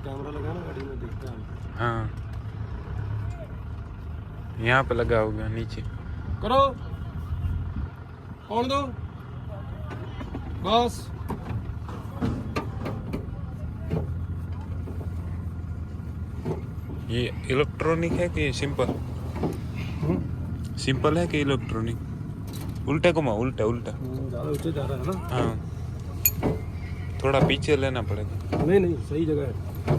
Camera लगा ना गाड़ी में दिखता है हाँ यहाँ पे लगा होगा नीचे करो कौन दो बस ये इलेक्ट्रॉनिक है कि सिंपल सिंपल है कि इलेक्ट्रॉनिक उल्टा घुमा उल्टा उल्टा ज़्यादा ऊंचे जा रहा है ना हाँ थोड़ा पीछे लेना पड़ेगा नहीं नहीं सही जगह है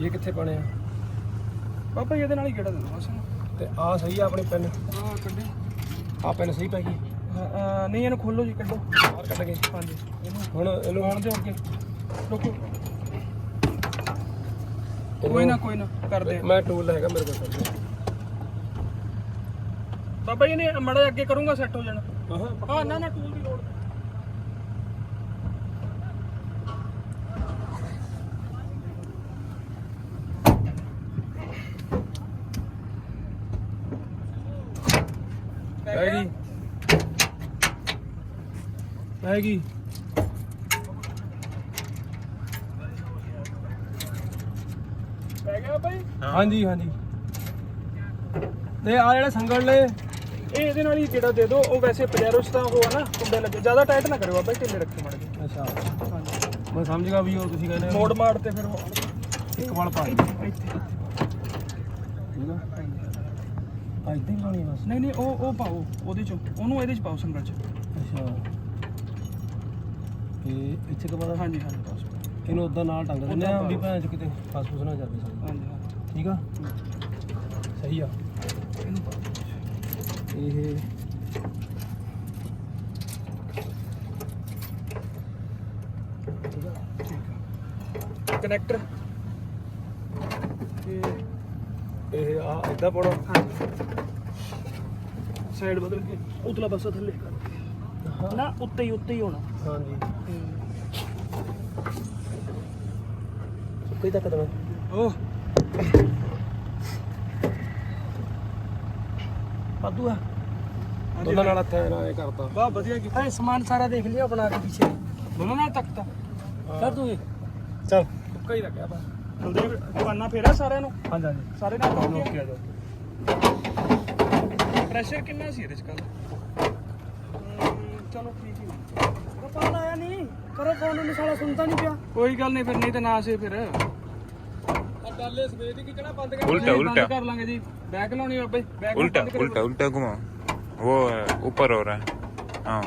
ਇਹ ਕਿੱਥੇ ਪਣੇ ਆ? ਬਾਬਾ ਜੀ ਇਹਦੇ ਨਾਲ ਹੀ ਕਿਹੜਾ ਦਿੰਦਾ ਬਸ? ਤੇ ਆ ਸਹੀ ਆ ਆਪਣੀ ਪੈਨ। ਹਾਂ ਕੱਢੇ। ਆ ਪੈਨ ਸਹੀ ਪੈ ਗਈ। ਨਹੀਂ ਇਹਨੂੰ ਖੋਲੋ ਜੀ ਕੱਢੋ। ਬਾਹਰ ਕੱਢ ਕੇ। ਹਾਂਜੀ। ਹੁਣ ਇਹਨੂੰ ਆਉਣ ਦਿਓ ਅੱਗੇ। ਰੁਕੋ। ਕੋਈ ਨਾ ਕੋਈ ਨਾ ਕਰਦੇ ਆ। ਮੈਂ ਟੂਲ ਹੈਗਾ ਮੇਰੇ ਕੋਲ ਬਾਬਾ ਜੀ ਨੇ ਮੜਾ ਅੱਗੇ ਕਰੂੰਗਾ ਸੈੱਟ ਹੋ ਜਾਣਾ। ਹਾਂ ਨਾ ਨਾ ਟੂਲ ਦੀ ਲੋੜ ਪੈ ਗਈ ਗਈ ਪੈ ਗਿਆ ਜੀ ਹਾਂਜੀ ਹਾਂਜੀ। ਤੇ ਆ ਜਿਹੜੇ ਸੰਗਲ ਨੇ ਇਹ ਇਹਦੇ ਨਾਲ ਹੀ ਜਿਹੜਾ ਦੇ ਦਿਓ ਉਹ ਵੈਸੇ ਪਜੈਰੋ ਚ ਤਾਂ ਉਹ ਆ ਨਾ ਕੁੰਡੇ ਲੱਗੇ। ਜ਼ਿਆਦਾ ਟਾਈਟ ਨਾ ਕਰਿਓ ਜੀ ਢਿੱਲੇ ਰੱਖਿਓ ਮੜ ਜੀ ਅੱਛਾ। ਹਾਂਜੀ। ਮੈਂ ਸਮਝ ਗਿਆ ਵੀ ਉਹ ਤੁਸੀਂ ਕਹਿੰਦੇ ਮੋੜ ਮਾੜ ਤੇ ਫਿਰ ਉਹ ਇੱਕ ਵਾਲ ਪਾ ਇੱਥੇ ਇੱਥੇ। ਠੀਕ ਆ। ਇੱਦਾਂ ਹੀ ਪਾਣੀ ਬਸ ਨਹੀਂ ਨਹੀਂ ਉਹ ਉਹ ਪਾਓ ਉਹਦੇ ਚ। ਉਹਨੂੰ ਇਹਦੇ ਚ ਪਾਓ ਸੰਗਲ ਚ। ਅੱਛਾ। ਤੇ ਇੱਥੇ ਕਬਾਦਾ ਹਾਂਜੀ ਹਾਂਜੀ ਬਸ ਇਹਨੂੰ ਉਦਾਂ ਨਾਲ ਟੰਗ ਦਿੰਦੇ ਆ ਉੱਦਾਂ ਵੀ ਪਾ ਭੈਣ ਚ ਕਿਤੇ ਫਸ ਫੁਸ ਨਾ ਜਾਵੇ ਸਾਡੀ ਹਾਂਜੀ ਹਾਂਜੀ ਠੀਕ ਆ ਸਹੀ ਆ ਇਹਨੂੰ ਪਾਓ ਇਹ ਠੀਕ ਆ ਠੀਕ ਆ ਕਨੈਕਟਰ ਤੇ ਇਹ ਆ ਇਦਾਂ ਪਾਉਣਾ ਸਾਈਡ ਬਦਲ ਕੇ ਉਤਲਾ ਪਾਸਾ ਥੱਲੇ ਕਰ ਨਾ ਉੱਤੇ ਹੀ ਉੱਤੇ ਹੀ ਹੋਣਾ। ਹਾਂਜੀ। ਸੁੱਕੀ ਤੱਕ ਦੇਣਾ ਓਹ ਵਾਧੂ ਆ। ਦੋਨਾਂ ਨਾਲ ਹੱਥ ਨਾਲ ਇਹ ਕਰਤਾ। ਵਾਹ ਵਧੀਆ ਕੀਤਾ। ਇਹ ਸਮਾਨ ਸਾਰਾ ਦੇਖ ਲਿਓ ਬਣਾ ਕੇ ਪਿੱਛੇ। ਦੋਨੋਂ ਨਾਲ ਤੱਕਤਾ ਕਰ ਤੂੰ ਚੱਲ। ਤੁੱਕਾ ਹੀ ਰੱਖਿਆ ਬਾ ਕੁਲਦੀਪ ਦੁਕਾਨਾਂ ਫੇਰਾ ਸਾਰਿਆਂ ਨੂੰ? ਹਾਂਜੀ ਹਾਂਜੀ। ਸਾਰੇ ਨਾਲ ਓਕੇ ਓਕੇ ਆ ਜਾਓ। ਪ੍ਰੈਸ਼ਰ ਕਿੰਨਾ ਸੀ ਇਹਦੇ ਚ ਕੱਲ ਚਲੋ ਠੀਕ ਹੀ ਗੋਪਾਲ ਆਇਆ ਨਹੀਂ। ਕਰੋ ਫੋਨ ਉਹਨੂੰ ਸਾਲਾ ਸੁਣਦਾ ਨਹੀਂ ਪਿਆ। ਕੋਈ ਗੱਲ ਨਹੀਂ ਫਿਰ ਨਹੀਂ ਤੇ ਨਾ ਸੇ ਫਿਰ। ਡਾਲੇ ਸਵੇਰ ਦੀ ਕਿਹੜਾ ਬੰਦ ਕਰ ਉਲਟਾ ਉਲਟਾ। ਕਰ ਲਾਂਗੇ ਜੀ। ਬੈਕ ਲਾਉਣੀ ਬਾਬੇ ਬੈਕ ਉਲਟਾ ਉਲਟਾ ਉਲਟਾ ਘੁਮਾ। ਉਹ ਉੱਪਰ ਹੋ ਰਹਾ। ਹਾਂ।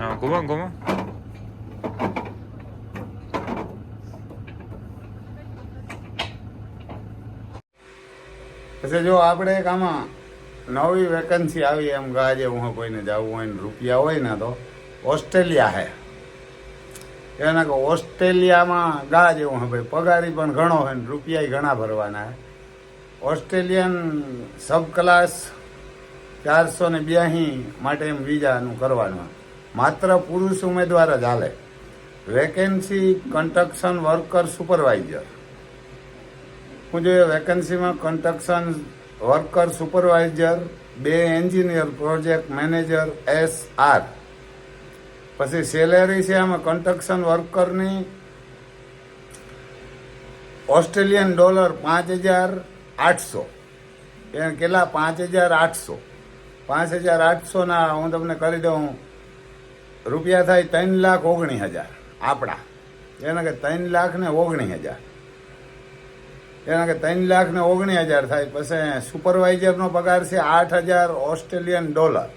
ਹਾਂ ਘੁਮਾ ਘੁਮਾ। પછી જો આપણે એક આમાં નવી વેકન્સી આવી એમ ગાજે હું કોઈને જવું હોય ને રૂપિયા હોય ને તો ઓસ્ટ્રેલિયા હે. એના કે ઓસ્ટ્રેલિયામાં ગા જેવું હે ભાઈ પગારી પણ ઘણો હોય ને રૂપિયા ઘણા ભરવાના હે. ઓસ્ટ્રેલિયન સબ ક્લાસ ચારસો ને બ્યાસી માટે એમ વિઝાનું કરવાનું માત્ર પુરુષ ઉમેદવાર જ હાલે. વેકેન્સી કન્સ્ટ્રક્શન વર્કર સુપરવાઇઝર હું જોઈએ વેકન્સીમાં કન્સ્ટ્રક્શન વર્કર સુપરવાઇઝર બે engineer project manager S R પછી સેલેરી છે આમાં કન્સ્ટ્રક્શન વર્કરની ઓસ્ટ્રેલિયન ડોલર પાંચ હજાર આઠસો. એ કેટલા? પાંચ હજાર આઠસો. પાંચ હજાર આઠસોના હું તમને કરી દઉં, રૂપિયા થાય ત્રણ લાખ ઓગણીસ હજાર આપણા. એને કે ત્રણ લાખ ને ઓગણીસ હજાર. એના કે ત્રણ લાખ ને ઓગણીસ હજાર થાય. પછી સુપરવાઇઝરનો પગાર છે આઠ હજાર ઓસ્ટ્રેલિયન ડોલર.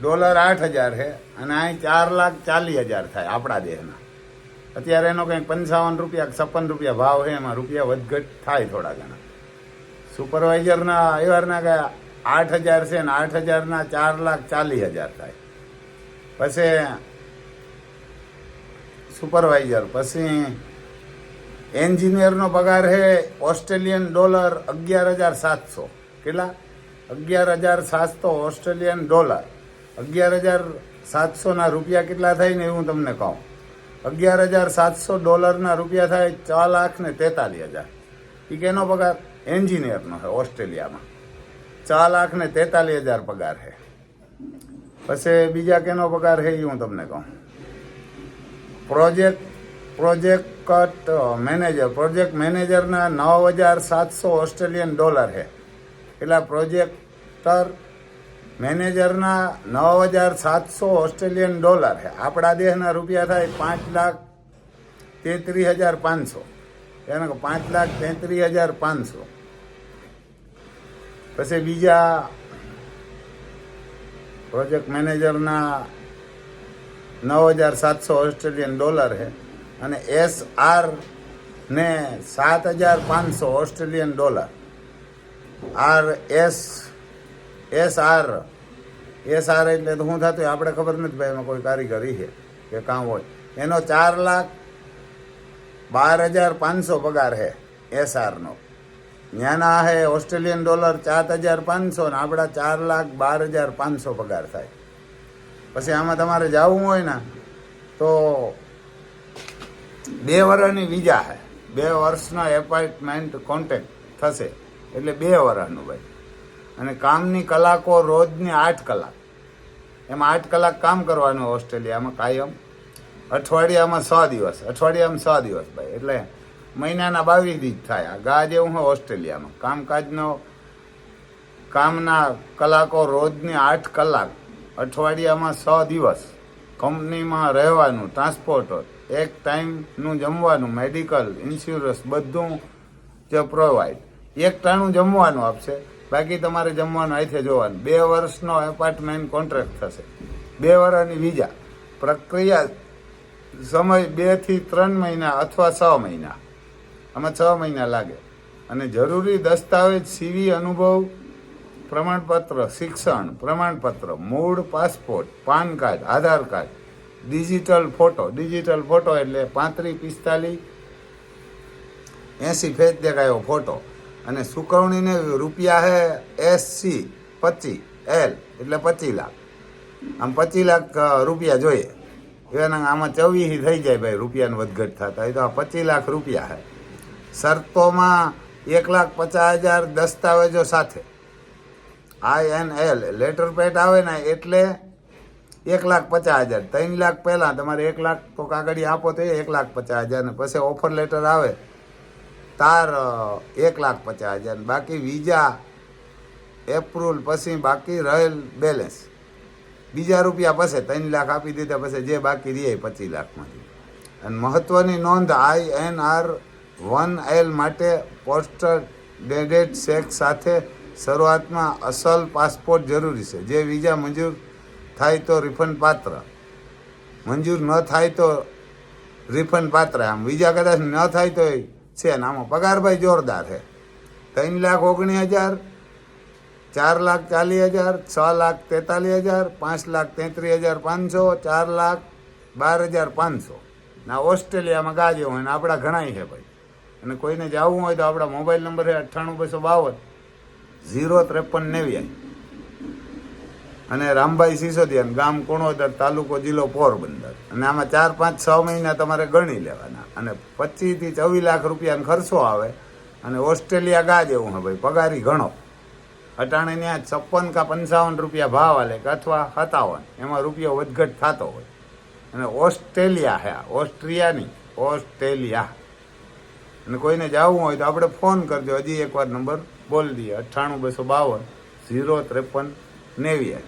ડોલર આઠ હજાર છે અને અહીં ચાર લાખ ચાલીસ હજાર થાય આપણા દેશના અત્યારે એનો કંઈક પંચાવન રૂપિયા છપ્પન રૂપિયા ભાવ છે, એમાં રૂપિયા વધઘટ થાય થોડા ઘણા. સુપરવાઇઝરના એવારના કે આઠ હજાર છે ને આઠ હજારના ચાર લાખ ચાલીસ હજાર થાય. પછી સુપરવાઇઝર પછી એન્જિનિયરનો પગાર છે ઓસ્ટ્રેલિયન ડોલર અગિયાર હજાર સાતસો. કેટલા? અગિયાર હજાર સાતસો ઓસ્ટ્રેલિયન ડોલર. અગિયાર હજાર સાતસોના રૂપિયા કેટલા થાય ને એ હું તમને કહું. અગિયાર હજાર સાતસો ડોલરના રૂપિયા થાય ચાર લાખ ને તેતાલીસ હજાર. એ કેનો પગાર? એન્જિનિયરનો છે ઓસ્ટ્રેલિયામાં. ચાર લાખ ને તેતાલીસ હજાર પગાર છે પછી બીજા કેનો પગાર છે એ હું તમને કહું. Project project manager. પ્રોજેક્ટ મેનેજરના નવ હજાર સાતસો ઓસ્ટ્રેલિયન ડોલર છે એટલા પ્રોજેક્ટર મેનેજરના નવ હજાર સાતસો ઓસ્ટ્રેલિયન ડોલર છે આપણા દેશના રૂપિયા થાય પાંચ લાખ તેત્રીસ હજાર પાંચસો. એને પાંચ લાખ તેત્રીસ હજાર પાંચસો. પછી બીજા પ્રોજેક્ટ મેનેજરના નવ હજાર સાતસો ઓસ્ટ્રેલિયન ડોલર છે અને એસ આર ને સાત હજાર પાંચસો Australian dollar. R S S R S R એટલે તો શું થતું આપણે ખબર નથી ભાઈ, એમાં કોઈ કારીગરી છે કે કામ હોય. એનો ચાર લાખ બાર હજાર પાંચસો પગાર છે એસ આરનો ત્યાંના હે ઓસ્ટ્રેલિયન ડોલર ચાર હજાર પાંચસો ને આપણા ચાર લાખ બાર હજાર પાંચસો પગાર થાય. પછી આમાં તમારે જવું હોય ને, તો બે વર્ષની વિઝા છે બે વર્ષના એપોઇન્ટમેન્ટ કોન્ટેક્ટ થશે. એટલે બે વર્ષનું ભાઈ. અને કામની કલાકો રોજની આઠ કલાક. એમાં આઠ કલાક કામ કરવાનું ઓસ્ટ્રેલિયામાં કાયમ. અઠવાડિયામાં છ દિવસ. અઠવાડિયામાં છ દિવસ ભાઈ. એટલે મહિનાના બાવીસ દિવસ થાય. ગા જેવું હોય ઓસ્ટ્રેલિયામાં. કામકાજનો કામના કલાકો રોજની આઠ કલાક. અઠવાડિયામાં છ દિવસ. કંપનીમાં રહેવાનું ટ્રાન્સપોર્ટ એક ટાઈમનું જમવાનું મેડિકલ ઇન્સ્યોરન્સ બધું જે પ્રોવાઈડ એક ટાણું જમવાનું આપશે. બાકી તમારે જમવાનું અહીંથી જોવાનું. બે વર્ષનો એપાર્ટમેન્ટ કોન્ટ્રાક્ટ થશે. બે વર્ષની વિઝા પ્રક્રિયા સમય બેથી ત્રણ મહિના અથવા છ મહિના. આમાં છ મહિના લાગે. અને જરૂરી દસ્તાવેજ સીવી અનુભવ પ્રમાણપત્ર, શિક્ષણ, પ્રમાણપત્ર, મૂળ passport, PAN card, Aadhaar card, digital photo. Digital photo એટલે પાંત્રીસ, પિસ્તાલીસ એંસી ફેજ દેખાયો ફોટો. અને સુકવણીને રૂપિયા હે એસસી, પચીસ, એલ, એટલે પચીસ લાખ. આમ પચીસ લાખ રૂપિયા જોઈએ. એના આમાં ચોવીસ થઈ જાય ભાઈ, રૂપિયાનો વધઘટ થતા એ તો આ પચીસ લાખ રૂપિયા હે. શરતોમાં એક લાખ પચાસ હજાર દસ્તાવેજો સાથે. I N L letter pad આવે ને એટલે એક લાખ પચાસ હજાર. ત્રણ લાખ પહેલાં તમારે એક લાખ તો કાગળી આપો તો એક લાખ પચાસ હજાર ને પછી ઓફર લેટર આવે. તાર એક લાખ પચાસ હજાર. બાકી વિઝા એપ્રુલ પછી બાકી રહેલ બેલેન્સ બીજા રૂપિયા પછી ત્રણ લાખ આપી દીધા પછી જે બાકી રહે પચીસ લાખમાંથી. અને મહત્વની નોંધ I N R one L માટે પોસ્ટર ડેડેડ ચેક સાથે શરૂઆતમાં અસલ પાસપોર્ટ જરૂરી છે. જે વિઝા મંજૂર થાય તો રિફંડ પાત્ર. મંજૂર ન થાય તો રિફંડ પાત્ર. આમ વિઝા કદાચ ન થાય તો છે ને આમાં પગાર ભાઈ જોરદાર છે. ત્રણ લાખ ઓગણીસ હજાર, ચાર લાખ ચાલીસ હજાર, છ લાખ તેતાલીસ હજાર, પાંચ લાખ તેત્રીસ હજાર પાંચસો, ચાર લાખ બાર હજાર પાંચસો. ના ઓસ્ટ્રેલિયામાં ગાજે હોય ને આપણા ઘણાય છે ભાઈ. અને કોઈને જવું હોય તો આપણા મોબાઈલ નંબર છે અઠ્ઠાણું બસો બાવન. ઝીરો ત્રેપન નેવ્યાસી. અને રામભાઈ સિસોદિયાન ગામ કુણોદર તાલુકો જિલ્લો પોરબંદર. અને આમાં ચાર પાંચ છ મહિના તમારે ગણી લેવાના. અને પચીસથી ચોવીસ લાખ રૂપિયાનો ખર્ચો આવે. અને ઓસ્ટ્રેલિયા ગા જેવું હે ભાઈ, પગારી ઘણો. અટાણે ત્યાં છપ્પન કા પંચાવન રૂપિયા ભાવ આલે કે અથવા સત્તાવન. એમાં રૂપિયો વધઘટ થતો હોય. અને ઓસ્ટ્રેલિયા હે ઓસ્ટ્રિયાની, ઓસ્ટ્રેલિયા. અને કોઈને જવું હોય તો આપણે ફોન કરજો. હજી એકવાર નંબર બોલી દઈએ અઠ્ઠાણું બસો બાવન, ઝીરો ત્રેપન નેવ્યા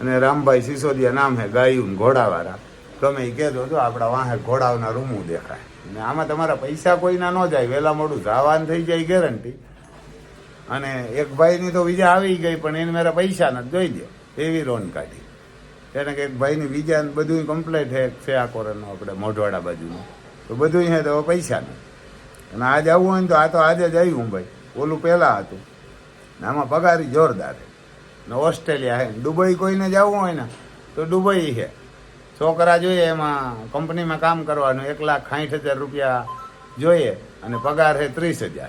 અને રામભાઈ સિસોદિયા નામ હે ગાયું ઘોડાવાળા. ગમે એ કહેજો જો આપણા વાહે ઘોડાઓના રૂમું દેખાય. ને આમાં તમારા પૈસા કોઈના ન જાય વહેલા મોડું જવાન થઈ જાય ગેરંટી. અને એક ભાઈની તો વીજા આવી ગઈ, પણ એને મારા પૈસા નથી, જોઈ દો એવી લોન કાઢી. એને કે એક ભાઈની ને બધું કમ્પ્લેટ છે છે આ કોરોનો આપણે મોઢવાડા બાજુનું. તો બધું છે તો પૈસા નથી. અને આજે આવવું હોય ને તો આ તો આજે જ આવ્યું ભાઈ. ઓલું પહેલાં હતું. ને આમાં પગારી જોરદાર છે. ને ઓસ્ટ્રેલિયા છે. દુબઈ કોઈને જવું હોય ને, તો દુબઈ છે. છોકરા જોઈએ એમાં કંપનીમાં કામ કરવાનું, એક લાખ સાઠ હજાર રૂપિયા જોઈએ અને પગાર છે ત્રીસ હજાર.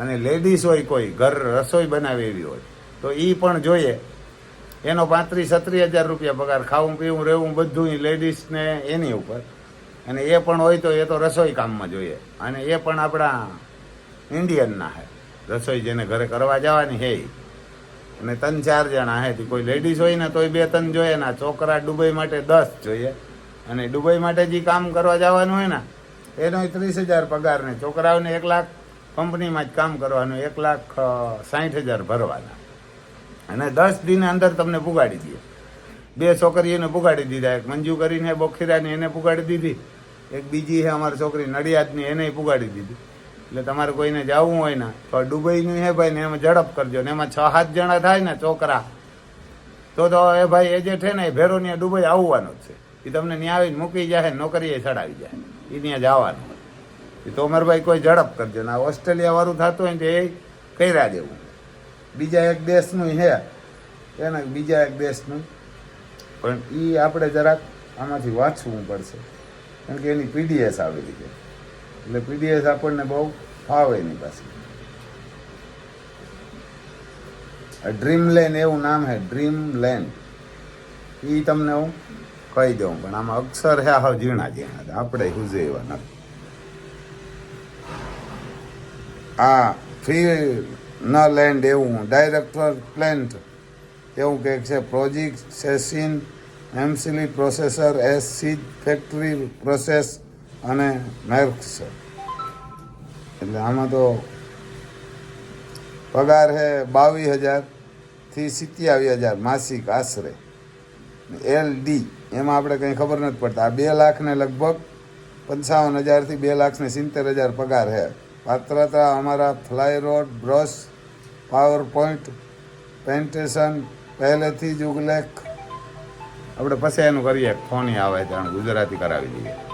અને લેડીઝ હોય કોઈ, ઘર રસોઈ બનાવે એવી હોય, તો એ પણ જોઈએ. એનો પાંત્રીસ છત્રીસ હજાર રૂપિયા પગાર, ખાવું, પીવું, રહેવું, બધું લેડીઝને એની ઉપર. અને એ પણ હોય તો એ તો રસોઈ કામમાં જોઈએ. અને એ પણ આપણા ઇન્ડિયનના હે. રસોઈ જેને ઘરે કરવા જવાની હે અને ત્રણ ચાર જણા હે કોઈ લેડીઝ હોય ને તોય બે ત્રણ જોઈએ ને છોકરા દુબઈ માટે દસ જોઈએ. અને દુબઈ માટે જે કામ કરવા જવાનું હોય ને, એનો ત્રીસ હજાર પગાર ને છોકરાઓને એક લાખ, કંપનીમાં જ કામ કરવાનું, એક લાખ સાઠ હજાર ભરવાના. અને દસ દિન અંદર તમને પુગાડી દે બે છોકરીઓને પુગાડી દીધા, એક મંજુ કરીને બોખીરાની એને પુગાડી દીધી, એક બીજી છે અમારી છોકરી નડિયાદની, એને પુગાડી દીધી. એટલે તમારે કોઈને જવું હોય ને, તો દુબઈનું હે ભાઈ ને એમાં ઝડપ કરજો ને એમાં છ, સાત જણા થાય ને છોકરા તો તો એ ભાઈ એ જે છે ને એ ભેરોની દુબઈ આવવાનો જ છે. એ તમને ત્યાં આવીને મૂકી જાય નોકરીએ ચડાવી જાય. એ ત્યાં જવાનું એ તો ભાઈ કોઈ ઝડપ કરજો ને. આ ઓસ્ટ્રેલિયા વાળું થતું હોય ને એ કર્યા દેવું. બીજા એક દેશનું હે. એને બીજા એક દેશનું. પણ એ આપણે જરાક આમાંથી વાંચવું પડશે. કારણ કે એની પીડીએસ આવેલી છે. એટલે પીડીએસ આપણને બહુ ફાવે એની પાસે. ડ્રીમ લેન્ડ એવું નામ છે ડ્રીમ લેન્ડ એ તમને હું કહી દઉં, પણ આમાં અક્ષર હે હાવ ઝીણા ઝીણા આપણે હુજે એવા નથી. આ ફ્રી ન લેન્ડ એવું ડાયરેક્ટર પ્લેન્ટ એવું કે છે પ્રોજેક્ટ સેસિન એમસીલી પ્રોસેસર એસ સીજ ફેક્ટરી પ્રોસેસ અને મેર્ક્સ એટલે આમાં તો પગાર છે બાવીસ હજારથી સિત્યાવીસ હજાર માસિક આશરે. એલ ડી એમાં આપણે કંઈ ખબર નથી પડતા. આ બે લાખને લગભગ પંચાવન હજારથી બે લાખને સિત્તેર હજાર પગાર છે પાત્રતા અમારા ફ્લાય રોડ બ્રશ પાવર પોઈન્ટ પેન્ટેશન, પહેલેથી જ ઉલ્લેખ. આપણે પછી એનું કરીએ. ફોની આવે ત્યાં ગુજરાતી કરાવી દઈએ.